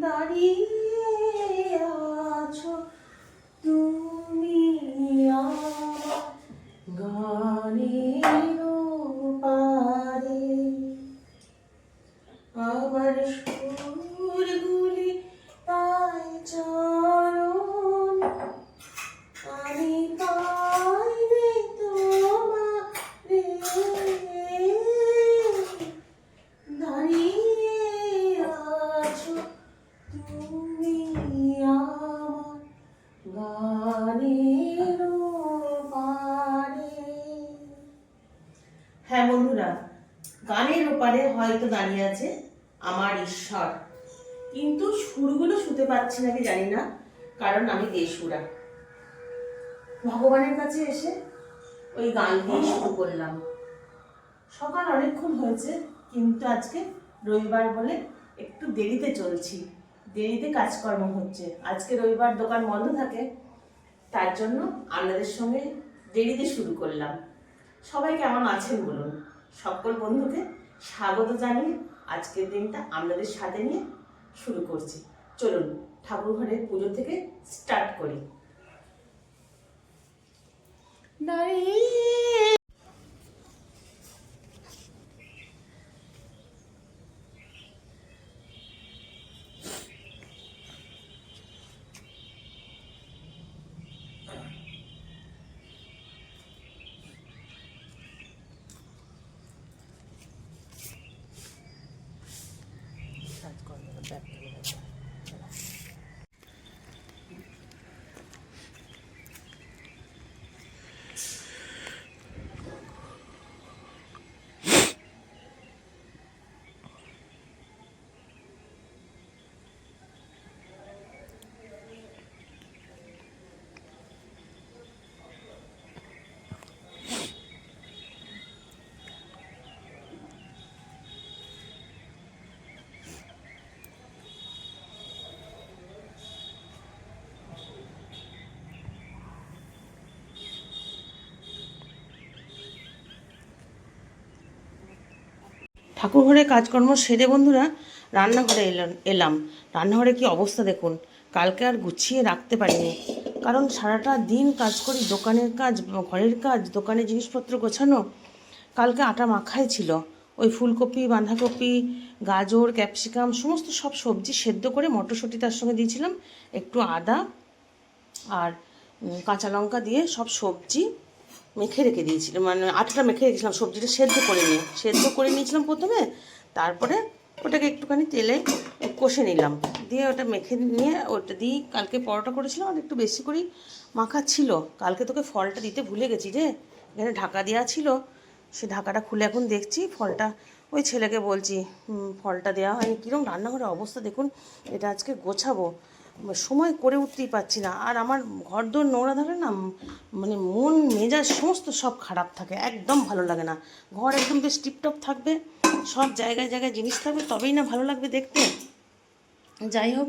দাঁড়িয়ে আছো হয়তো দাঁড়িয়ে আছে, আমার ঈশ্বর। কিন্তু সুরগুলো শুতে পাচ্ছি নাকি জানি না, কারণ আমি দেশুরা। ভগবানের কাছে এসে ওই গান দিয়ে শুরু করলাম। সকাল অনেকক্ষণ হয়েছে, কিন্তু আজকে রবিবার বলে একটু দেরিতে চলছি। দেরিতে কাজকর্ম হচ্ছে। আজকে রবিবার দোকান বন্ধ থাকে, তার জন্য আপনাদের সঙ্গে দেরিতে শুরু করলাম। সবাই কেমন আছেন বলুন? সকল বন্ধুকে স্বাগত জানিয়ে আজকের দিনটা আপনাদের সাথে নিয়ে শুরু করছি। চলুন ঠাকুর ঘরের পুজো থেকে স্টার্ট করি। দাঁড়িয়ে ঠাকুর ঘরে কাজকর্ম সেরে বন্ধুরা রান্নাঘরে এলাম এলাম। রান্নাঘরে কি অবস্থা দেখুন। কালকে আর গুছিয়ে রাখতে পারিনি। কারণ সারাটা দিন কাজ করি, দোকানের কাজ, ঘরের কাজ, দোকানে জিনিসপত্র গোছানো। কালকে আটা মাখাই ছিল। ওই ফুলকপি, বাঁধাকপি, গাজর, ক্যাপসিকাম, সমস্ত সব সবজি সেদ্ধ করে মটরশুঁটি তার সঙ্গে দিয়েছিলাম। একটু আদা আর কাঁচা লঙ্কা দিয়ে সব সবজি মেখে রেখে দিয়েছিলাম মানে আটাটা মেখে রেখেছিলাম, সবজিটা সেদ্ধ করে নিয়ে। সেদ্ধ করে নিয়েছিলাম প্রথমে, তারপরে ওটাকে একটুখানি তেলে কষে নিলাম। দিয়ে ওটা মেখে নিয়ে ওটা দিয়ে কালকে পরোটা করেছিলাম, আর একটু বেশি করেই মাখা ছিল। কালকে তোকে ফলটা দিতে ভুলে গেছি রে এখানে ঢাকা দেওয়া ছিল, সে ঢাকাটা খুলে এখন দেখছি, ফলটা ওই ছেলেকে বলছি ফলটা দেওয়া হয়নি। কীরকম রান্নাঘরের অবস্থা দেখুন, এটা আজকে গোছাবো। সময় করে উঠতেই পারছি না। আর আমার ঘর দোর নোংরা থাকলে না মানে মন, মেজাজ সমস্ত সব খারাপ থাকে, একদম ভালো লাগে না। ঘর একদম বেশ টিপটপ থাকবে, সব জায়গায় জায়গায় জিনিস থাকবে, তবেই না ভালো লাগবে দেখতে। যাই হোক,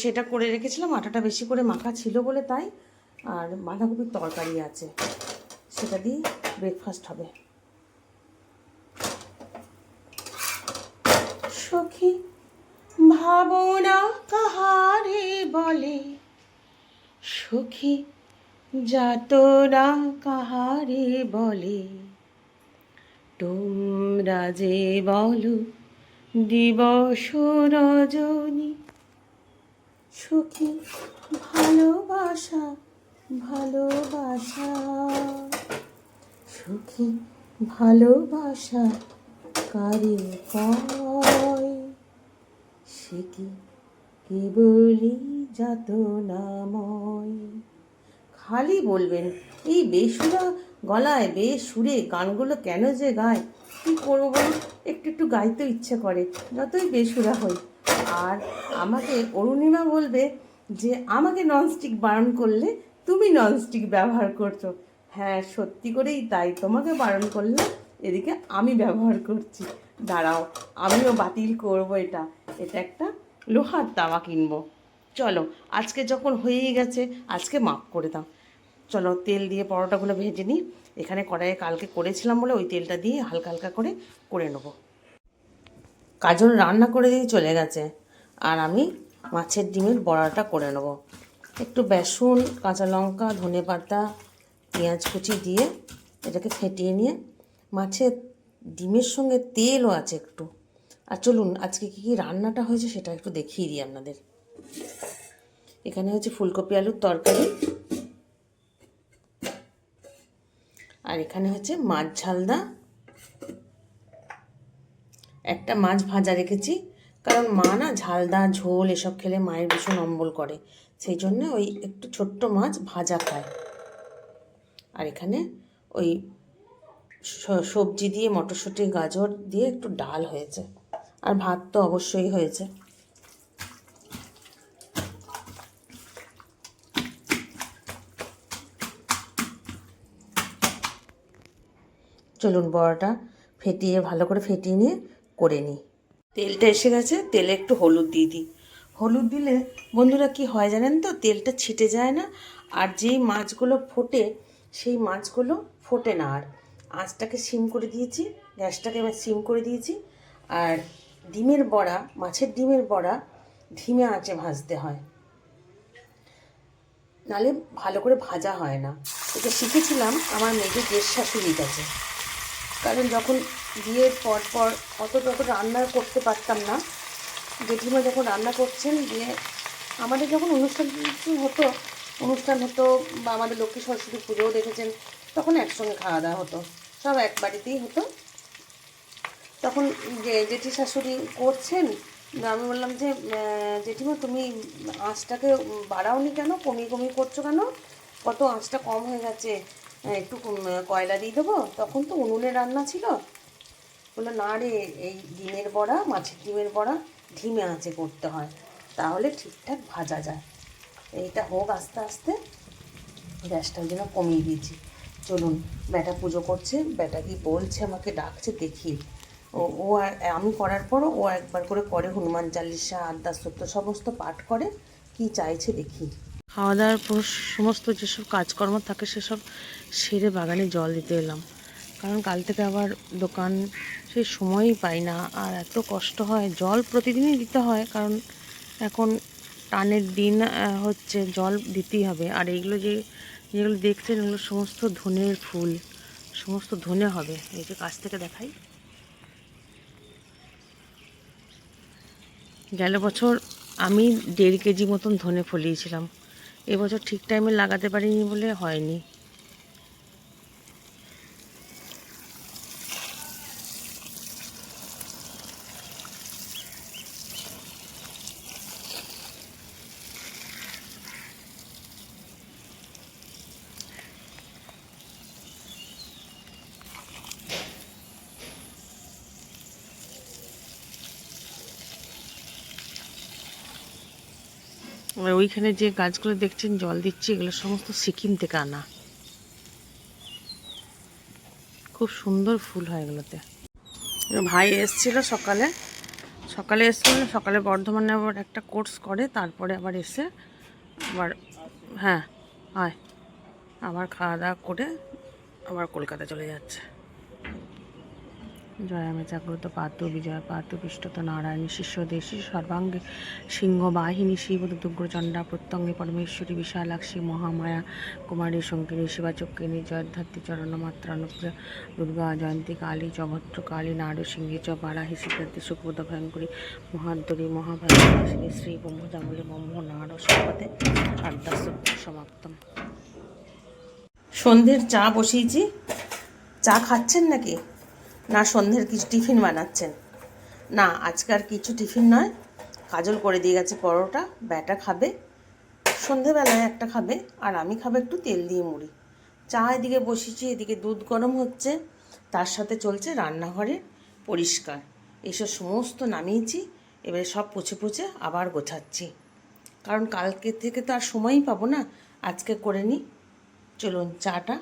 সেটা করে রেখেছিলাম, আটাটা বেশি করে মাখা ছিল বলে তাই, আর বাঁধাকপির তরকারি আছে, সেটা দিয়ে ব্রেকফাস্ট হবে সখী ভাবনা কাহারে বলে? সখী যাতনা কাহারে বলে? তোমরা যে বলো দিবস রজনী, সুখী ভালোবাসা ভালোবাসা। সুখী ভালোবাসা কারে কয় সে কি কেবলই যাতনাময়? খালি বলবেন, এই বেসুরা গলায় বেসুরে গানগুলো কেন যে গায়? কী করব বলুন? একটু একটু গাইতে ইচ্ছে করে, যতই বেসুরা হই। আর আমাকে অরুণিমা বলবে যে, আমাকে ননস্টিক বারণ করলে তুমি ননস্টিক ব্যবহার করছ। হ্যাঁ সত্যি করেই তাই, তোমাকে বারণ করলে এদিকে আমি ব্যবহার করছি। দাঁড়াও, আমিও বাতিল করব এটা। এটা একটা লোহার তাওয়া কিনবো। চলো, আজকে যখন হয়েই গেছে, আজকে মাপ করে দাও। চলো, তেল দিয়ে পরোটাগুলো ভেজে নিই। এখানে কড়াইয়ে কালকে করেছিলাম বলে ওই তেলটা দিয়ে হালকা হালকা করে করে নেব। কাজল রান্না করে দিয়ে চলে গেছে। আর আমি মাছের ডিমের বড়াটা করে নেব। একটু বেসন, কাঁচা লঙ্কা, ধনে পাতা, পেঁয়াজ কুচি দিয়ে এটাকে ফেটিয়ে নিয়ে মাছের ডিমের সঙ্গে তেলও আছে একটু। আর চলুন, আজকে কী কী রান্নাটা হয়েছে সেটা একটু দেখিয়ে দিই আপনাদের। এখানে হচ্ছে ফুলকপি আলুর তরকারি। আর এখানে হচ্ছে মাছ ঝালদা। একটা মাছ ভাজা রেখেছি, কারণ মা না ঝালদা, ঝোল এসব খেলে মায়ের ভীষণ অম্বল করে। সেই জন্য ওই একটু ছোট্ট মাছ ভাজা খায়। আর এখানে ওই সবজি দিয়ে মটরশুঁটি, গাজর দিয়ে একটু ডাল হয়েছে। আর ভাত তো অবশ্যই হয়েছে। চলুন বড়াটা ফেটিয়ে, ভালো করে ফেটিয়ে নিয়ে করে নিই। তেলটা এসে গেছে, তেলে একটু হলুদ দিয়ে দিই। হলুদ দিলে বন্ধুরা কি হয় জানেন তো, তেলটা ছিটে যায় না, আর যেই মাছগুলো ফোটে, সেই মাছগুলো ফোটে না। আর আঁচটাকে সিম করে দিয়েছি, গ্যাসটাকে সিম করে দিয়েছি, আর ডিমের বড়া, মাছের ডিমের বড়া ধিমে আঁচে ভাজতে হয়। নালে ভালো করে ভাজা হয় না। এটা শিখেছিলাম, আমার মেয়েদের দেশ শাশুড়ির কাছে। কারণ যখন বিয়ের পর পর অত তত রান্না করতে পারতাম না, জেঠিমা যখন রান্না করছেন, দিয়ে আমাদের যখন অনুষ্ঠান হতো অনুষ্ঠান হতো বা আমাদের লক্ষ্মী সরস্বতী পুজোও দেখেছেন, তখন একসঙ্গে খাওয়া দাওয়া হতো। সব এক বাড়িতেই হতো। তখন যে জেঠি শাশুড়ি করছেন, আমি বললাম যে জেঠিমা, তুমি আঁচটাকে বাড়াওনি কেন? কমিয়ে কমিয়ে করছ কেন? কত আঁচটা কম হয়ে গেছে একটু কয়লা দিয়ে দেবো? তখন তো উনুনে রান্না ছিল। বলল, না রে, এই ডিমের বড়া, মাছের ডিমের বড়া ধিমে আঁচে করতে হয়। তাহলে ঠিকঠাক ভাজা যায়। এইটা হোক আস্তে আস্তে, গ্যাসটা জন্য কমিয়ে দিয়েছি। চলুন, ব্যাটা পুজো করছে ব্যাটা কি বলছে, আমাকে ডাকছে দেখি ও আমি করার পরও ও একবার করে করে হনুমান চালিশা আদ্যা সত্য সমস্ত পাঠ করে, কি চাইছে দেখি। খাওয়া দাওয়ার পর সমস্ত যেসব কাজকর্ম থাকে সেসব সেরে বাগানে জল দিতে এলাম। কারণ কাল থেকে আবার দোকান সেই সময়ই পাই না। আর এত কষ্ট হয়, জল প্রতিদিনই দিতে হয়। কারণ এখন টানের দিন হচ্ছে জল দিতেই হবে। আর এইগুলো যে, যেগুলো দেখছেন এগুলো সমস্ত ধনের ফুল, সমস্ত ধনে হবে। এই যে কাছ থেকে দেখাই। গেল বছর আমি দেড় কেজি মতন ধনে ফলিয়েছিলাম। এবছর ঠিক টাইমে লাগাতে পারিনি বলে হয়নি। ওইখানে যে গাছগুলো দেখছেন, জল দিচ্ছি, এগুলো সমস্ত সিকিম থেকে আনা। খুব সুন্দর ফুল হয় এগুলোতে। ভাই এসেছিল সকালে। সকালে এসেছিল সকালে বর্ধমানে আবার একটা কোর্স করে, তারপরে আবার এসে আবার হ্যাঁ হয় আবার খাওয়া দাওয়া করে আবার কলকাতা চলে যাচ্ছে। জয়ামে জাগ্রত পাতু বিজয় পাতু পৃষ্ঠত নারায়ণী, শিষ্য দেশী সর্বাঙ্গে সিংহ বাহিনী শিবদ দুগ্রচণ্ডা, প্রত্যঙ্গে পরমেশ্বরী, বিশালাক্ষী, মহামায়া, কুমারী, শঙ্কিনী শিবাচক্রিণী জয়ধাত্রী চরণমাত্রানুপ্রিয়া দুর্গা, জয়ন্তী, কালী চ ভদ্রকালী নাড়ু সিংহী চ বারাহি সিদ্ধার্থী সুপ্রদ ভয়ঙ্করী মহাদ্দরী মহাভারতী শ্রী ব্রহ্মজামলি ব্রহ্ম নাড় সম্পদে আদ্যাসত্য সমাপ্তম। সন্ধ্যের চা বসিয়েছি। চা খাচ্ছেন নাকি? না সন্ধ্যের কিছু টিফিন বানাচ্ছেন। না, আজকে আর কিছু টিফিন নয়। কাজল করে দিয়ে গেছে পরোটা, ব্যাটা খাবে। সন্ধেবেলায় একটা খাবে, আর আমি খাব একটু তেল দিয়ে মুড়ি। চা এদিকে বসিয়েছি এদিকে দুধ গরম হচ্ছে। তার সাথে চলছে রান্নাঘরের পরিষ্কার। এসব সমস্ত নামিয়েছি, এবারে সব পুছে পুছে আবার গোছাচ্ছি। কারণ কালকে থেকে তো আর সময়ই পাবো না। আজকে করে নিই চলুন চাটা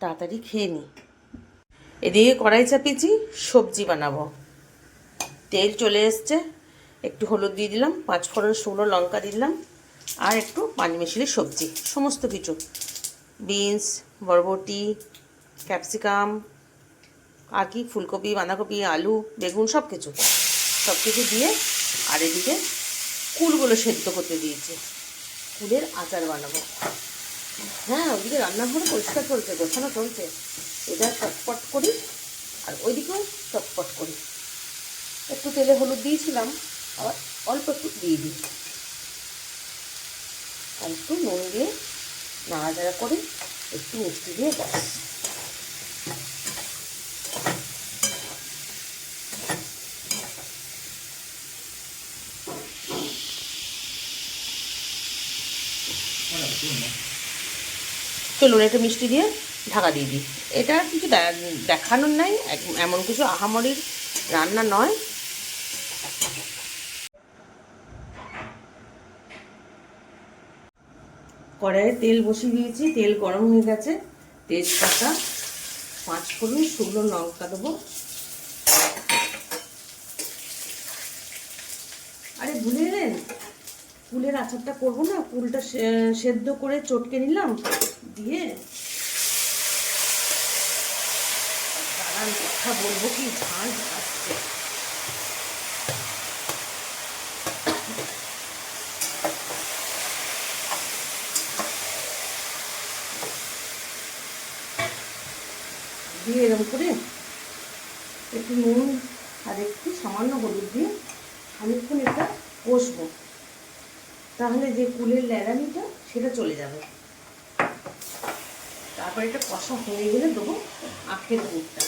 তাড়াতাড়ি খেয়ে নিই এদিকে কড়াই চাপিয়েছি, সবজি বানাবো। তেল চলে এসছে, একটু হলুদ দিয়ে দিলাম, পাঁচ ফোড়ন শুকনো লঙ্কা দিলাম, আর একটু পানি মিশিয়ে সবজি, সমস্ত কিছু। বিনস, বরবটি, ক্যাপসিকাম, আর কি, ফুলকপি, বাঁধাকপি, আলু, বেগুন সব কিছু সব কিছু দিয়ে আর এদিকে কুলগুলো সেদ্ধ করতে দিয়েছি। কুলের আচার বানাবো। হ্যাঁ ওইদিকে রান্নাঘরে পরিষ্কার চলছে, গোছানো চলছে। এটা চটপট করি, আর ওইদিকেও চটপট করি। একটু তেলে হলুদ দিয়েছিলাম, আবার অল্প একটু দিয়ে দিই। আর একটু নুন দিয়ে নাড়াচাড়া করে, একটু মিষ্টি দিয়ে ব্যাস চলুন একটু মিষ্টি দিয়ে ঢাকা দিয়ে দিই। এটা কিছু দেখানোর নাই এমন কিছু আহামরির রান্না নয়। কড়াইয়ে তেল বসিয়ে দিয়েছি, তেল গরম হয়ে গেছে। তেজপাতা পাঁচ ফোড়ন শুকনো লঙ্কা দেবো আরে ভুলে গেলেন কুলের আচারটা করব না, ফুলটা সেদ্ধ করে চটকে নিলাম, দিয়ে দাঁড়ান, কথা বলব কি? ঝাল আসছে দিয়ে এরকম করে একটু নুন আর একটু সামান্য হলুদ দিয়ে খানিকক্ষণ এটা কষবো। তাহলে যে কুলের ল্যাড়ানিটা সেটা চলে যাবে। তারপর এটা কষা হয়ে গেলে দেবো আখের গুড়টা।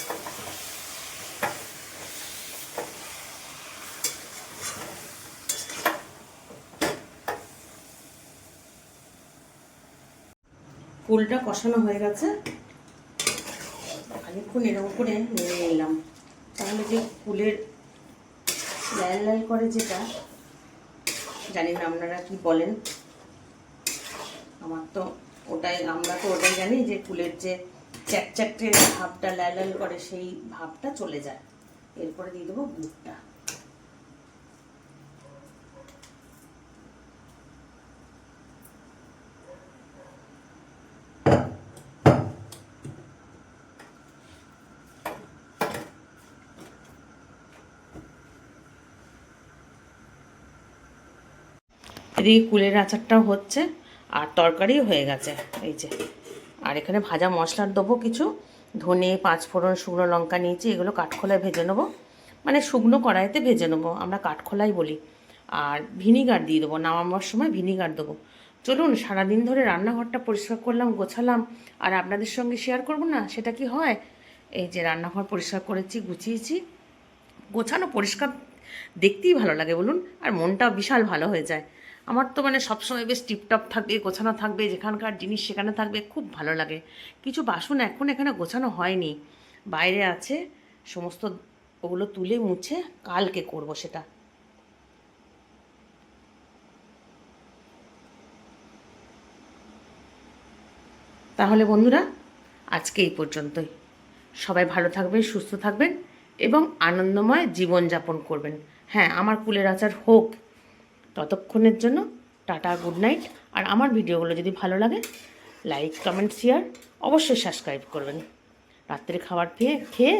কুলটা কষানো হয়ে গেছে। খানিকক্ষণ এরকম করে নিয়ে নিলাম। তাহলে যে কুলের লাল লাল করে যেটা জানি না আপনারা কি বলেন। আমার তো ওটাই, আমরা তো ওটাই জানি যে ফুলের যে চ্যাকচ্যাকটে ভাবটা, লাল লাল করে সেই ভাবটা চলে যায়। এরপরে দিয়ে দেবো গুড়টা। এদিকে কুলের আচারটাও হচ্ছে আর তরকারিও হয়ে গেছে, এই যে। আর এখানে ভাজা মশলার দেবো কিছু, ধনে পাঁচ ফোড়ন শুকনো লঙ্কা নিয়েছি, এগুলো কাঠখোলায় ভেজে নেব। মানে শুকনো কড়াইতে ভেজে নেব, আমরা কাঠখোলাই বলি। আর ভিনিগার দিয়ে দেবো, নামাবার সময় ভিনিগার দেবো। চলুন, সারাদিন ধরে রান্নাঘরটা পরিষ্কার করলাম, গোছালাম, আর আপনাদের সঙ্গে শেয়ার করব না, সেটা কি হয়? এই যে রান্নাঘর পরিষ্কার করেছি, গুছিয়েছি। গোছানো, পরিষ্কার, দেখতেই ভালো লাগে বলুন, আর মনটাও বিশাল ভালো হয়ে যায়। আমার তো মানে সবসময় বেশ টিপটপ থাকবে, গোছানো থাকবে, যেখানকার জিনিস সেখানে থাকবে, খুব ভালো লাগে। কিছু বাসন এখন এখানে গোছানো হয়নি। বাইরে আছে, সমস্ত ওগুলো তুলে মুছে কালকে করব সেটা। তাহলে বন্ধুরা, আজকে এই পর্যন্তই। সবাই ভালো থাকবেন, সুস্থ থাকবেন এবং আনন্দময় জীবনযাপন করবেন। হ্যাঁ আমার কুলের আচার হোক। ততক্ষণের জন্য টাটা গুড নাইট আর আমার ভিডিওগুলো যদি ভালো লাগে লাইক কমেন্ট শেয়ার অবশ্যই সাবস্ক্রাইব করবেন। রাত্রে খাবার খেয়ে খেয়ে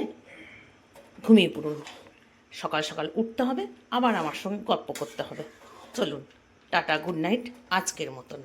ঘুমিয়ে পড়ুন। সকাল সকাল উঠতে হবে, আবার আমার সঙ্গে গল্প করতে হবে। চলুন, টাটা গুড নাইট আজকের মতন।